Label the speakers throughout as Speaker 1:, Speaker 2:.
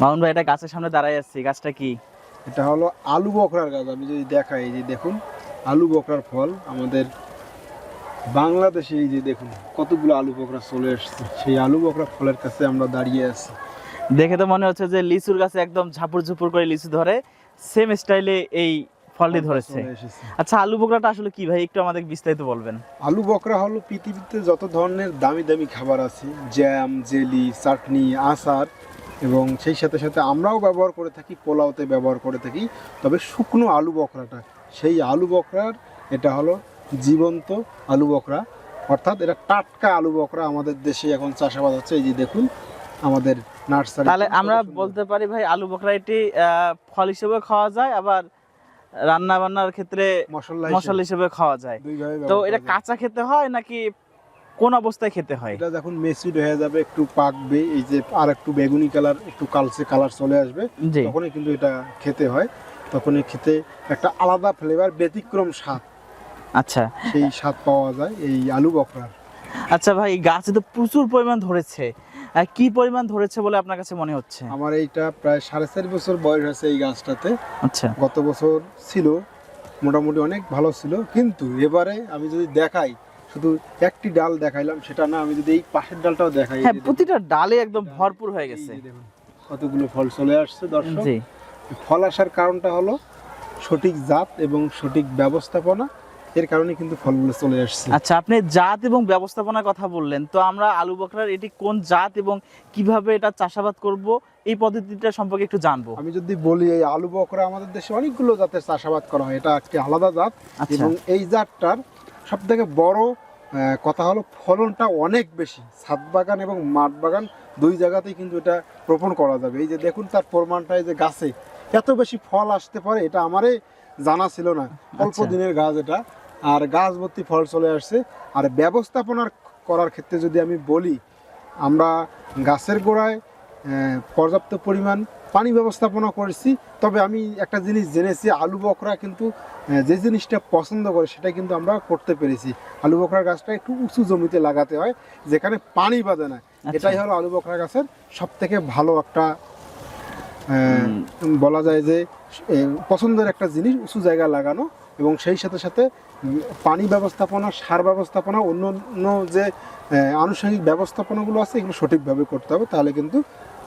Speaker 1: মামুন ভাই এটা গাছের সামনে দাঁড়ায় আছি গাছটা কি?
Speaker 2: এটা হলো আলু বকরার গাছ আমি যদি দেখাই এই যে দেখুন আলু বকরার ফল আমাদের বাংলাদেশে এই যে দেখুন কতগুলো আলু বকরা চলে এসছে। সেই আলু বকরা ফলের কাছে আমরা দাঁড়িয়ে আছি।
Speaker 1: দেখে তো মনে হচ্ছে যে লিচুর গাছে একদম ঝাপুর ঝুপুর করে লিচু ধরে সেম স্টাইলে এই ফলটি ধরেছে। আচ্ছা আলু বোকরাটা আসলে কি ভাই? একটু আমাদের বিস্তারিত বলবেন।
Speaker 2: আলু বকরা হলো পৃথিবীতে যত ধরনের দামি দামি খাবার আছে জ্যাম জেলি চাটনি আচার এবং সেই সাথে সাথে আমরাও ব্যবহার করে থাকি পোলাওতে ব্যবহার করে থাকি। তবে শুকনো আলু বকরাটা সেই আলু বকরার এটা হলো জীবন্ত আলু বকরা। অর্থাৎ এটা টাটকা আলু বকরা আমাদের দেশে এখন চাষাবাদ হচ্ছে। এই যে দেখুন আমাদের নার্সারি
Speaker 1: তাহলে আমরা বলতে পারি ভাই আলু বকরা এটি ফল হিসেবে খাওয়া যায় আবার রান্না বান্নার ক্ষেত্রে
Speaker 2: মশলা
Speaker 1: মশলা হিসেবে। খাওয়া যায়। তো এটা কাঁচা খেতে হয় নাকি কোন অবস্থায় খেতে হয়?
Speaker 2: এটা যখন মেসিড হয়ে যাবে একটু পাকবে এই যে আর একটু বেগুনি কালার একটু কালচে কালার চলে আসবে তখনই কিন্তু এটা খেতে হয়। তখনই খেতে একটা আলাদা ফ্লেভার ব্যতিক্রম স্বাদ।
Speaker 1: আচ্ছা।
Speaker 2: সেই স্বাদ পাওয়া যায় এই আলু বকরার
Speaker 1: আচ্ছা ভাই গাছে তো প্রচুর পরিমাণ ধরেছে। কি পরিমাণ ধরেছে বলে আপনার কাছে মনে হচ্ছে?
Speaker 2: আমার এইটা প্রায় সাড়ে চার বছর বয়স হয়েছে এই গাছটাতে।
Speaker 1: আচ্ছা।
Speaker 2: গত বছর ছিল মোটামুটি অনেক ভালো ছিল। কিন্তু এবারে আমি যদি দেখাই শুধু একটি ডাল দেখাইলাম সেটা না আমি যদি এই পাশের ডালটাও দেখাই
Speaker 1: হ্যাঁ প্রতিটা ডালে একদম ভরপুর হয়ে গেছে।
Speaker 2: দেখুন, কতগুলো ফল চলে আসছে দর্শক।
Speaker 1: জি।
Speaker 2: ফল আসার কারণটা হলো সঠিক জাত এবং সঠিক ব্যবস্থাপনা। এর কারণে কিন্তু ফলগুলো চলে আসছে।
Speaker 1: আচ্ছা আপনি জাত এবং ব্যবস্থাপনার কথা বললেন তো আমরা আলু বকরার এটি কোন জাত এবং কীভাবে এটা চাষাবাদ করব এই পদ্ধতিটা সম্পর্কে একটু জানব।
Speaker 2: আমি যদি বলি এই আলু বকরা আমাদের দেশে অনেকগুলো জাতের চাষাবাদ করা হয়। এটা একটি আলাদা জাত
Speaker 1: আচ্ছা।
Speaker 2: এবং এই জাতটার সব থেকে বড় কথা হলো ফলনটা অনেক বেশি। ছাদ বাগান এবং মাঠ বাগান দুই জায়গাতেই কিন্তু এটা রোপণ করা যাবে। এই যে দেখুন তার প্রমাণটা এই যে গাছে। এত বেশি ফল আসতে পারে এটা আমারে জানা ছিল না। অল্প
Speaker 1: আচ্ছা।
Speaker 2: দিনের গাছ এটা। আর গাছ ভর্তি ফল চলে আসছে। আর ব্যবস্থাপনার করার ক্ষেত্রে যদি আমি বলি আমরা গাছের গোড়ায় পর্যাপ্ত পরিমাণ পানি ব্যবস্থাপনা করেছি। তবে আমি একটা জিনিস জেনেছি আলু বকরা কিন্তু যে জিনিসটা পছন্দ করে সেটা কিন্তু আমরা করতে পেরেছি। আলু বকরা গাছটা একটু উঁচু জমিতে লাগাতে হয় যেখানে পানি বাঁধে না।
Speaker 1: আচ্ছা।
Speaker 2: এটাই হলো আলু বকরা গাছের সব থেকে ভালো একটা বলা যায় যে পছন্দের একটা জিনিস উঁচু জায়গায় লাগানো এবং সেই সাথে সাথে পানি ব্যবস্থাপনা সার ব্যবস্থাপনা অন্য অন্য যে আনুষঙ্গিক ব্যবস্থাপনাগুলো আছে এগুলো সঠিকভাবে করতে হবে। তাহলে কিন্তু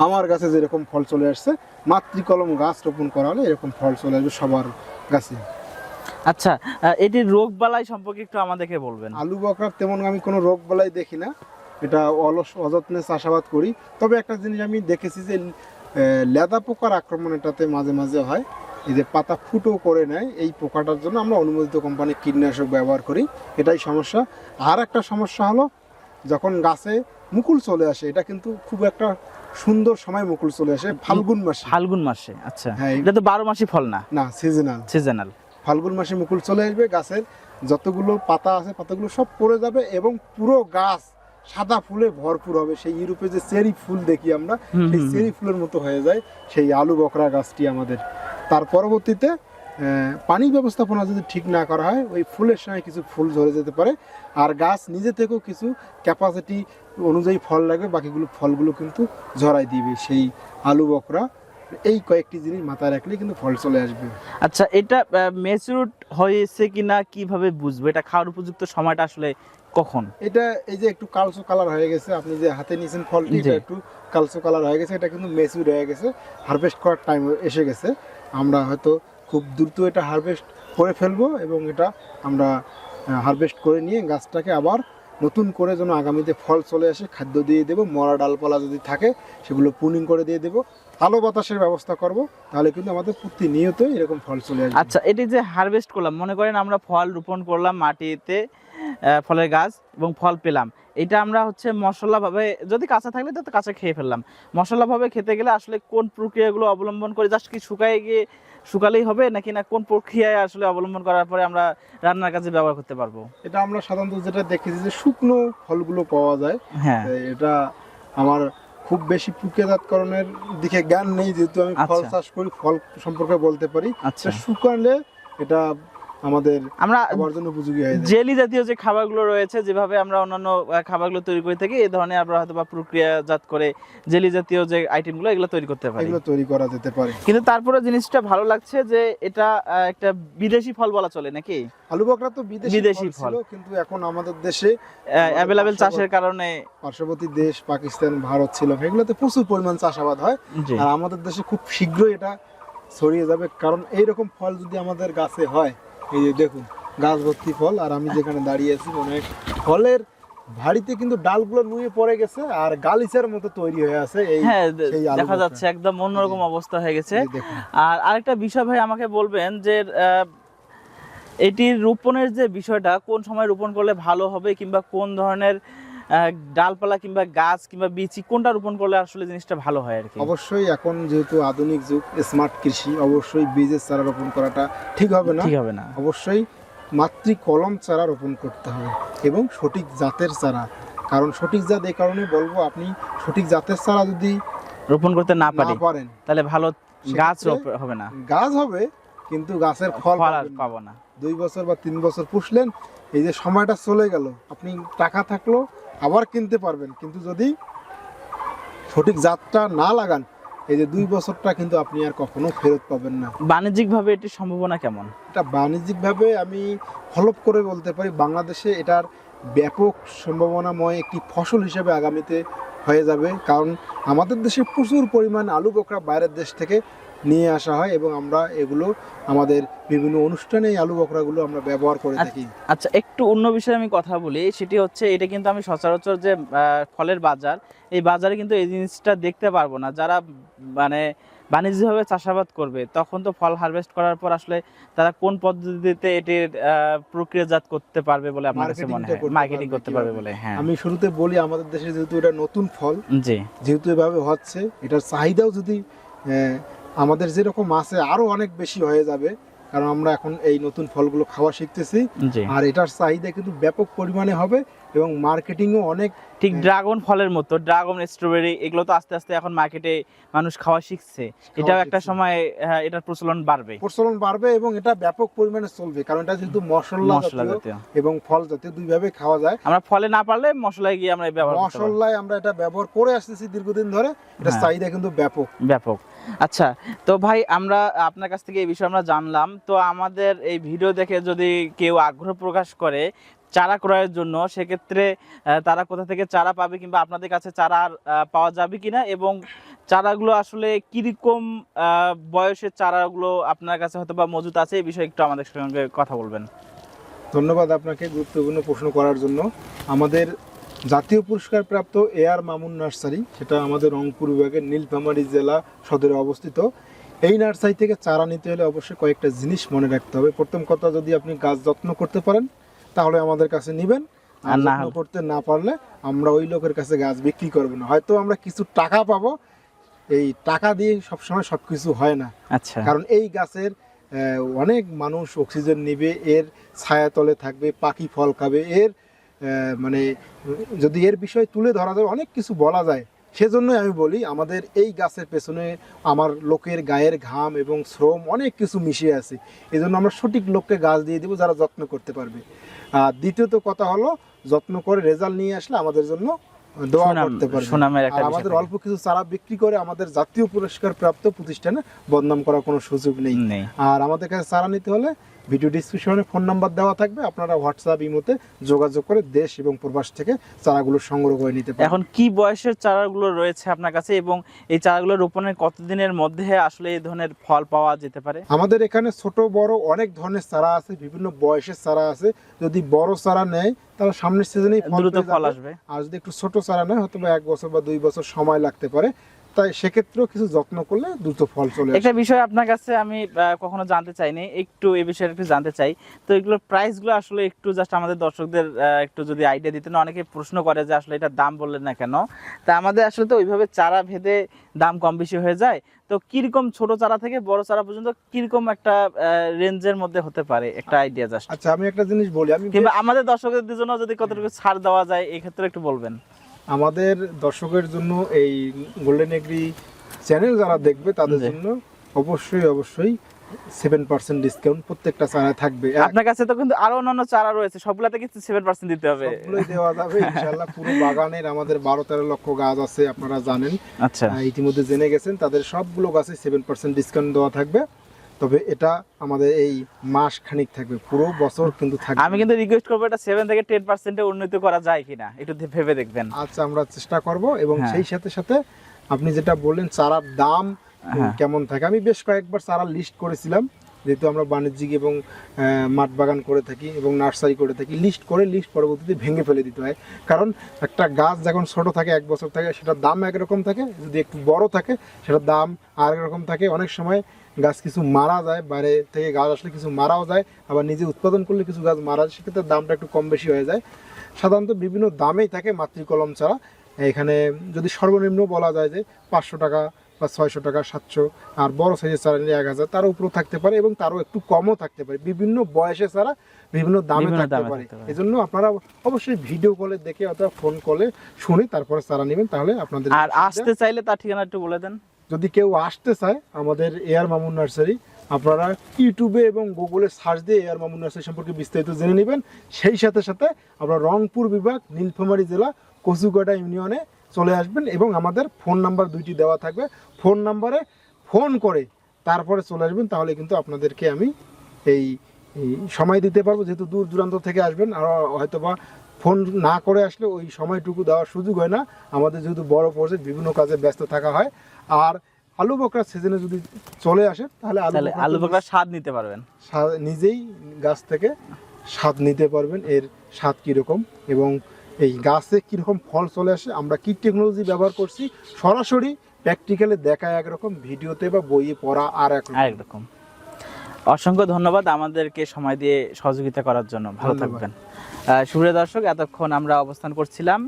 Speaker 2: আমার গাছে যেরকম ফল চলে আসছে মাতৃকলম গাছ রোপণ করা হলে এরকম ফল চলে আসবে সবার গাছে।
Speaker 1: আচ্ছা এটির রোগ বালাই সম্পর্কে একটু আমাদেরকে বলবেন।
Speaker 2: আলু বকরার তেমন আমি কোনো রোগ বালাই দেখি না। এটা অলস অযত্নে চাষাবাদ করি। তবে একটা জিনিস আমি দেখেছি যে লেদা পোকার আক্রমণ এটাতে মাঝে মাঝে হয়। এই যে পাতা ফুটো করে নেয়। এই পোকাটার জন্য আমরা অনুমোদিত কোম্পানির কীটনাশক ব্যবহার করি। এটাই সমস্যা। আর একটা সমস্যা হলো যখন গাছে মুকুল চলে আসে এটা কিন্তু খুব একটা সুন্দর সময় মুকুল চলে আসে ফাল্গুন মাসে।
Speaker 1: ফাল্গুন মাসে আচ্ছা।
Speaker 2: হ্যাঁ
Speaker 1: এটা তো বারো মাসি ফল না?
Speaker 2: না সিজনাল
Speaker 1: সিজনাল
Speaker 2: ফাল্গুন মাসে মুকুল চলে আসবে গাছের যতগুলো পাতা আছে পাতাগুলো সব পড়ে যাবে এবং পুরো গাছ সাদা ফুলে ভরপুর হবে। সেই ইউরোপে যে চেরি ফুল দেখি আমরা সেই চেরি ফুলের মতো হয়ে যায় সেই আলু বকরা গাছটি আমাদের। তার পরবর্তীতে আহ, পানি ব্যবস্থাপনা যদি ঠিক না করা হয় ওই ফুলের সময় কিছু ফুল ঝরে যেতে পারে। আর গাছ নিজে থেকেও কিছু ক্যাপাসিটি অনুযায়ী ফল লাগবে বাকিগুলো ফলগুলো কিন্তু ঝরাই দিবে সেই আলু বকরা। এই কয়েকটি জিনিস মাথায় রাখলে কিন্তু ফল চলে আসবে।
Speaker 1: আচ্ছা এটা ম্যাচুরড হয়েছে কিনা কীভাবে বুঝব? এটা খাওয়ার উপযুক্ত সময়টা আসলে কখন?
Speaker 2: এটা এই যে একটু কালচো কালার হয়ে গেছে আপনি যে হাতে নিয়েছেন ফলটি। এটা একটু কালচো কালার হয়ে গেছে এটা কিন্তু মেচুর হয়ে গেছে হারভেস্ট করার টাইম এসে গেছে। আমরা হয়তো খুব দ্রুত এটা হারভেস্ট করে ফেলব এবং এটা আমরা হারভেস্ট করে নিয়ে গাছটাকে আবার নতুন করে যেন আগামীতে ফল চলে আসে, খাদ্য দিয়ে দেবো, মরা ডালপালা যদি থাকে, সেগুলো পুনিং করে দিয়ে দেবো আলো বাতাসের ব্যবস্থা করব, তাহলে কিন্তু আমাদের প্রতিনিয়ত এরকম ফল চলে আসবে।
Speaker 1: আচ্ছা এটি যে হারভেস্ট করলাম, মনে করেন আমরা ফল রোপণ করলাম মাটিতে ফলের গাছ এবং ফল পেলাম। এটা আমরা হচ্ছে মশলাভাবে যদি কাঁচা থাকলে তো কাঁচা খেয়ে ফেললাম। মশলাভাবে খেতে গেলে আসলে কোন প্রক্রিয়াগুলো অবলম্বন করে জাস্ট কি শুকায় গিয়ে শুকালেই হবে নাকি না কোন প্রক্রিয়ায় আসলে অবলম্বন করার পরে আমরা রান্নার কাজে ব্যবহার করতে পারব?
Speaker 2: এটা আমরা সাধারণত যেটা দেখেছি যে শুকনো ফলগুলো পাওয়া যায়।
Speaker 1: হ্যাঁ।
Speaker 2: এটা আমার খুব বেশি প্রক্রিয়াজাতকরণের দিকে জ্ঞান নেই যেহেতু আমি ফল
Speaker 1: আচ্ছা।
Speaker 2: চাষ করি ফল সম্পর্কে বলতে পারি।
Speaker 1: আচ্ছা।
Speaker 2: শুকালে এটা আমাদের
Speaker 1: আমরা
Speaker 2: খাবার জন্য উপযোগী হয়ে
Speaker 1: জেলি জাতীয় যে খাবারগুলো রয়েছে যেভাবে আমরা অন্যান্য খাবারগুলো তৈরি করে থাকি এই ধরনের আমরা হয়তো বা প্রক্রিয়াজাত করে জেলি জাতীয় যে আইটেমগুলো এগুলো তৈরি করতে পারি।
Speaker 2: এগুলো তৈরি করা যেতে পারে।
Speaker 1: কিন্তু তারপরে জিনিসটা ভালো লাগছে যে এটা একটা বিদেশি ফল বলা চলে নাকি?
Speaker 2: আলু বকরা তো বিদেশি
Speaker 1: বিদেশি
Speaker 2: ফল। কিন্তু এখন আমাদের দেশে
Speaker 1: অ্যাভেলেবেল চাষের কারণে
Speaker 2: পার্শ্ববর্তী দেশ পাকিস্তান ভারত ছিল এগুলোতে প্রচুর পরিমাণ চাষাবাদ হয়। আর আমাদের দেশে খুব শীঘ্রই এটা ছড়িয়ে যাবে কারণ এইরকম ফল যদি আমাদের গাছে হয় এই যে দেখুন গাছ ভর্তি ফল আর আমি যেখানে দাঁড়িয়ে আছি মনে ফলের ভাড়িতে কিন্তু ডালগুলো নুয়ে পড়ে গেছে আর গালিচার মতো তৈরি হয়ে আছে এই
Speaker 1: হ্যাঁ দেখা যাচ্ছে একদম অন্যরকম অবস্থা হয়ে গেছে। আর আরেকটা বিষয় ভাই আমাকে বলবেন যে এটির রোপণের যে বিষয়টা কোন সময় রোপণ করলে ভালো হবে কিংবা কোন ধরনের ডালপালা কিংবা গাছ কিংবা বিচি কোনটা রোপণ করলে আসলে জিনিসটা ভালো হয় আর কি?
Speaker 2: অবশ্যই এখন যেহেতু আধুনিক যুগ স্মার্ট কৃষি অবশ্যই বীজের চারা রোপণ করাটা ঠিক হবে না।
Speaker 1: ঠিক হবে না।
Speaker 2: অবশ্যই মাতৃ কলম চারা রোপণ করতে হবে এবং সঠিক জাতের চারা। কারণ সঠিক জাত এই কারণে বলব আপনি সঠিক জাতের চারা যদি
Speaker 1: রোপণ করতে না
Speaker 2: না
Speaker 1: পারি
Speaker 2: পারেন
Speaker 1: তাহলে ভালো গাছ হবে না।
Speaker 2: গাছ হবে কিন্তু গাছের ফল
Speaker 1: পাবো না।
Speaker 2: দুই বছর বা তিন বছর পুষলেন এই যে সময়টা চলে গেল আপনি টাকা থাকল আবার কিনতে পারবেন। কিন্তু যদি সঠিক জাতটা না লাগান এই যে দুই বছরটা কিন্তু আপনি আর কখনো ফেরত পাবেন না।
Speaker 1: বাণিজ্যিক ভাবে এটির সম্ভাবনা কেমন?
Speaker 2: এটা বাণিজ্যিকভাবে আমি ফলপ করে বলতে পারি বাংলাদেশে এটার ব্যাপক সম্ভাবনাময় একটি ফসল হিসেবে আগামীতে হয়ে যাবে। কারণ আমাদের দেশে প্রচুর পরিমাণ আলু বকরা বাইরের দেশ থেকে নিয়ে আসা হয় এবং আমরা এগুলো আমাদের বিভিন্ন অনুষ্ঠানে এই আলু বকরাগুলো আমরা ব্যবহার করে থাকি।
Speaker 1: আচ্ছা একটু অন্য বিষয়ে আমি কথা বলি। সেটি হচ্ছে এটা কিন্তু আমি সচরাচর যে ফলের বাজার এই বাজারে কিন্তু এই জিনিসটা দেখতে পারব না। যারা মানে বাণিজ্যিকভাবে চাষাবাদ করবে তখন তো ফল হারভেস্ট করার পর আসলে তারা কোন পদ্ধতিতে এটির প্রক্রিয়াজাত করতে পারবে বলে আপনার কাছে মনে হয়? মার্কেটিং করতে পারবে বলে হ্যাঁ।
Speaker 2: আমি শুরুতে বলি আমাদের দেশে যেহেতু এটা নতুন ফল
Speaker 1: জি।
Speaker 2: যেহেতু এভাবে হচ্ছে এটার চাহিদাও যদি আমাদের যেরকম আছে আরও অনেক বেশি হয়ে যাবে। কারণ আমরা এখন এই নতুন ফলগুলো খাওয়া শিখতেছি। আর এটার চাহিদা কিন্তু ব্যাপক পরিমাণে হবে এবং মার্কেটিংও অনেক
Speaker 1: ঠিক
Speaker 2: হ্যাঁ।
Speaker 1: ড্রাগন ফলের মতো ড্রাগন স্ট্রবেরি এগুলো তো আস্তে আস্তে এখন মার্কেটে মানুষ খাওয়া শিখছে। এটাও একটা সময় হ্যাঁ, এটার প্রচলন বাড়বে।
Speaker 2: প্রচলন বাড়বে এবং এটা ব্যাপক পরিমাণে চলবে। কারণ এটা যেহেতু মশলা
Speaker 1: মশলা
Speaker 2: জাতীয়
Speaker 1: জাতীয়।
Speaker 2: এবং ফল জাতীয় দুইভাবে খাওয়া যায়।
Speaker 1: আমরা ফলে না পারলে মশলায় গিয়ে আমরা ব্যবহার
Speaker 2: মশলায় আমরা এটা ব্যবহার করে আসতেছি দীর্ঘদিন ধরে। এটা
Speaker 1: হ্যাঁ।
Speaker 2: চাহিদা কিন্তু ব্যাপক।
Speaker 1: ব্যাপক। আচ্ছা তো ভাই আমরা, আপনার কাছ থেকে এই বিষয়ে আমরা জানলাম। তো আমাদের এই ভিডিও দেখে যদি কেউ আগ্রহ প্রকাশ করে চারা ক্রয়ের জন্য, সেক্ষেত্রে তারা কোথা থেকে চারা পাবে কিংবা আপনাদের কাছে চারা পাওয়া যাবে কিনা এবং চারাগুলো আসলে কীরকম বয়সের চারাগুলো আপনার কাছে হয়তো বা মজুত আছে, এই বিষয়ে একটু আমাদের সঙ্গে কথা বলবেন।
Speaker 2: ধন্যবাদ আপনাকে গুরুত্বপূর্ণ প্রশ্ন করার জন্য। আমাদের জাতীয় পুরস্কার প্রাপ্ত এআর মামুন নার্সারি সেটা আমাদের রংপুর বিভাগের নীলফামারী জেলা সদরে অবস্থিত। এই নার্সারি থেকে চারা নিতে হলে অবশ্যই কয়েকটা জিনিস মনে রাখতে হবে। প্রথম কথা যদি আপনি গাছ যত্ন করতে পারেন তাহলে আমাদের কাছে নেবেন। আর
Speaker 1: আর না
Speaker 2: করতে না পারলে আমরা ওই লোকের কাছে গাছ বিক্রি করব না। হয়তো আমরা কিছু টাকা পাবো এই টাকা দিয়ে সবসময় সবকিছু হয় না।
Speaker 1: আচ্ছা।
Speaker 2: কারণ এই গাছের অনেক মানুষ অক্সিজেন নেবে এর ছায়াতলে থাকবে পাখি ফল খাবে এর মানে যদি এর বিষয় তুলে ধরা যায় অনেক কিছু বলা যায় সেজন্যই আমি বলি আমাদের এই গাছের পেছনে আমার লোকের গায়ের ঘাম এবং শ্রম অনেক কিছু মিশিয়ে আছে। এই জন্য আমরা সঠিক লোককে গাছ দিয়ে দিব যারা যত্ন করতে পারবে। আর দ্বিতীয়ত কথা হলো যত্ন করে রেজাল্ট নিয়ে আসলে আমাদের জন্য দোয়া করতে পারবে। আমাদের অল্প কিছু চারা বিক্রি করে আমাদের জাতীয় পুরস্কার প্রাপ্ত প্রতিষ্ঠানে বদনাম করার কোনো সুযোগ নেই। আর আমাদের কাছে চারা নিতে হলে ভিডিও ডিসক্রিপশনে ফোন নাম্বার দেওয়া থাকবে। আপনারা হোয়াটসঅ্যাপ ইমোতে যোগাযোগ করে দেশ এবং প্রবাস থেকে চারাগুলো সংগ্রহ করে নিতে পারেন।
Speaker 1: এখন কি বয়সের চারাগুলো রয়েছে আপনার কাছে এবং এই চারাগুলো রোপণের কতদিনের মধ্যে আসলে এই ধরনের ফল পাওয়া যেতে পারে?
Speaker 2: আমাদের এখানে ছোট বড় অনেক ধরনের চারা আছে বিভিন্ন বয়সের চারা আছে। যদি বড় চারা নেয় তাহলে সামনের সিজনেই ফল।
Speaker 1: আসবে।
Speaker 2: আর যদি একটু ছোট চারা নেয় হয়তো এক বছর বা দুই বছর সময় লাগতে পারে। তাই সেক্ষেত্রেও কিছু যত্ন করলে দ্রুত ফল চলে
Speaker 1: একটা বিষয় আপনার কাছে আমি কখনো জানতে চাইনি। একটু এই বিষয়ে একটু জানতে চাই। তো এগুলোর প্রাইসগুলো আসলে একটু জাস্ট আমাদের দর্শকদের একটু যদি আইডিয়া দিতেন। অনেকে প্রশ্ন করে যে আসলে এটা দাম বললেন না কেন? তা আমাদের আসলে তো ওইভাবে চারা ভেদে দাম কম বেশি হয়ে যায়। তো কীরকম ছোট চারা থেকে বড় চারা পর্যন্ত কীরকম একটা রেঞ্জের মধ্যে হতে পারে? একটা আইডিয়া জাস্ট
Speaker 2: আচ্ছা আমি একটা জিনিস বলি। আমি
Speaker 1: কিংবা আমাদের দর্শকদের জন্য যদি কতটুকু ছাড় দেওয়া যায় এই ক্ষেত্রে একটু বলবেন।
Speaker 2: আমাদের দর্শকের জন্য এই গোল্ডেন এগ্রি চ্যানেল যারা দেখবে তাদের জন্য অবশ্যই অবশ্যই সেভেন পার্সেন্ট ডিসকাউন্ট প্রত্যেকটা চারায় থাকবে।
Speaker 1: আপনার কাছে তো কিন্তু আরও অন্যান্য চারা রয়েছে সবগুলাতে কিন্তু সেভেন পার্সেন্ট দিতে হবে।
Speaker 2: সবগুলোই দেওয়া যাবে ইনশাল্লাহ পুরো বাগানের আমাদের বারো তেরো লক্ষ গাছ আছে আপনারা জানেন।
Speaker 1: আচ্ছা।
Speaker 2: ইতিমধ্যে জেনে গেছেন তাদের সবগুলো গাছে সেভেন পার্সেন্ট ডিসকাউন্ট দেওয়া থাকবে। তবে এটা আমাদের এই মাস খানিক থাকবে পুরো বছর কিন্তু থাকবে।
Speaker 1: আমি কিন্তু রিকোয়েস্ট করব এটা সেভেন থেকে টেন পার্সেন্টে উন্নতি করা যায় কিনা একটু ভেবে দেখবেন।
Speaker 2: আচ্ছা আমরা চেষ্টা করব এবং
Speaker 1: হ্যাঁ।
Speaker 2: সেই সাথে সাথে আপনি যেটা বললেন চারার দাম
Speaker 1: হ্যাঁ।
Speaker 2: কেমন থাকে? আমি বেশ কয়েকবার চারা লিস্ট করেছিলাম যেহেতু আমরা বাণিজ্যিক এবং মাঠ বাগান করে থাকি এবং নার্সারি করে থাকি লিস্ট করে লিস্ট পরবর্তীতে ভেঙে ফেলে দিতে হয়। কারণ একটা গাছ যখন ছোট থাকে এক বছর থাকে সেটার দাম একরকম থাকে যদি একটু বড় থাকে সেটার দাম আর রকম থাকে। অনেক সময় গাছ কিছু মারা যায় বাইরে থেকে গাছ আসলে কিছু মারাও যায় আবার নিজে উৎপাদন করলে কিছু গাছ মারা যায় সেক্ষেত্রে দামটা একটু কম বেশি হয়ে যায়। সাধারণত বিভিন্ন দামেই থাকে মাতৃকলম ছাড়া। এখানে যদি সর্বনিম্ন বলা যায় যে পাঁচশো টাকা বা ছয়শো টাকা সাতশো আর বড় সাইজের চারা নিলে এক হাজার তারও উপরেও থাকতে পারে এবং তারও একটু কমও থাকতে পারে। বিভিন্ন বয়সে ছাড়া বিভিন্ন দামে
Speaker 1: বিভিন্ন
Speaker 2: থাকতে পারে।
Speaker 1: থাকতে পারে।
Speaker 2: এজন্য আপনারা অবশ্যই ভিডিও কলে দেখে অথবা ফোন কলে শুনে তারপরে চারা নেবেন তাহলে আপনাদের
Speaker 1: আর আসতে চাইলে তার ঠিকানা একটু বলে দেন।
Speaker 2: যদি কেউ আসতে চায় আমাদের এয়ার মামুন নার্সারি, আপনারা ইউটিউবে এবং গুগলে সার্চ দিয়ে এয়ার মামুন নার্সারি সম্পর্কে বিস্তারিত জেনে নেবেন। সেই সাথে সাথে আপনারা রংপুর বিভাগ, নীলফামারী জেলা, কচুকাটা ইউনিয়নে চলে আসবেন এবং আমাদের ফোন নাম্বার দুইটি দেওয়া থাকবে। ফোন নাম্বারে ফোন করে তারপরে চলে আসবেন, তাহলে কিন্তু আপনাদেরকে আমি এই সময় দিতে পারব। যেহেতু দূর দূরান্ত থেকে আসবেন, আর হয়তো বা ফোন না করে আসলে ওই সময়টুকু দেওয়ার সুযোগ হয় না। আমাদের যেহেতু বড় প্রজেক্ট বিভিন্ন কাজে ব্যস্ত থাকা হয়। আর আলু বকরা সিজনে যদি চলে আসে তাহলে আলু
Speaker 1: আলু বকরার স্বাদ নিতে পারবেন।
Speaker 2: নিজেই গাছ থেকে স্বাদ নিতে পারবেন এর স্বাদ কীরকম এবং এই গাছে কীরকম ফল চলে আসে আমরা কী টেকনোলজি ব্যবহার করছি সরাসরি প্র্যাকটিক্যালে দেখা একরকম ভিডিওতে বা বইয়ে পড়া আর একরকম।
Speaker 1: রকম অসংখ্য ধন্যবাদ আমাদেরকে সময় দিয়ে সহযোগিতা করার জন্য। ভালো থাকবেন। সুপ্রিয় দর্শক এতক্ষণ আমরা অবস্থান করছিলাম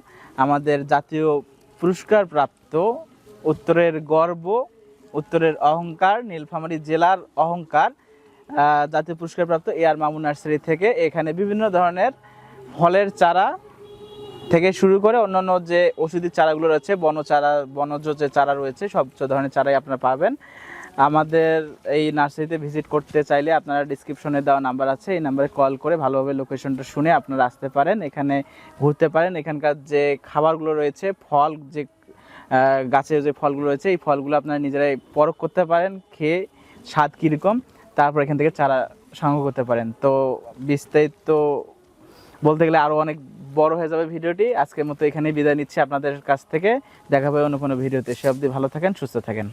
Speaker 1: আমাদের জাতীয় পুরস্কার প্রাপ্ত উত্তরের গর্ব, উত্তরের অহংকার, নীলফামারী জেলার অহংকার জাতীয় পুরস্কার প্রাপ্ত আর মামুন নার্সারি থেকে এখানে বিভিন্ন ধরনের ফলের চারা থেকে শুরু করে অন্যান্য যে ওষুধি চারাগুলো রয়েছে, বন চারা, বনজ যে চারা রয়েছে, সব ধরনের চারাই আপনারা পাবেন। আমাদের এই নার্সারিতে ভিজিট করতে চাইলে আপনারা ডিসক্রিপশনে দেওয়া নাম্বার আছে, এই নাম্বারে কল করে ভালোভাবে লোকেশনটা শুনে আপনারা আসতে পারেন, এখানে ঘুরতে পারেন। এখানকার যে খাবারগুলো রয়েছে, ফল যে গাছের যে ফলগুলো রয়েছে, এই ফলগুলো আপনারা নিজেরাই পরখ করতে পারেন, খেয়ে স্বাদ কীরকম, তারপর এখান থেকে চারা সংগ্রহ করতে পারেন। তো বিস্তারিত বলতে গেলে আরও অনেক বড় হয়ে যাবে ভিডিওটি। আজকের মতো এখানেই বিদায় নিচ্ছি আপনাদের কাছ থেকে। দেখা হবে অন্য কোনো ভিডিওতে। সে অবধি ভালো থাকেন, সুস্থ থাকেন।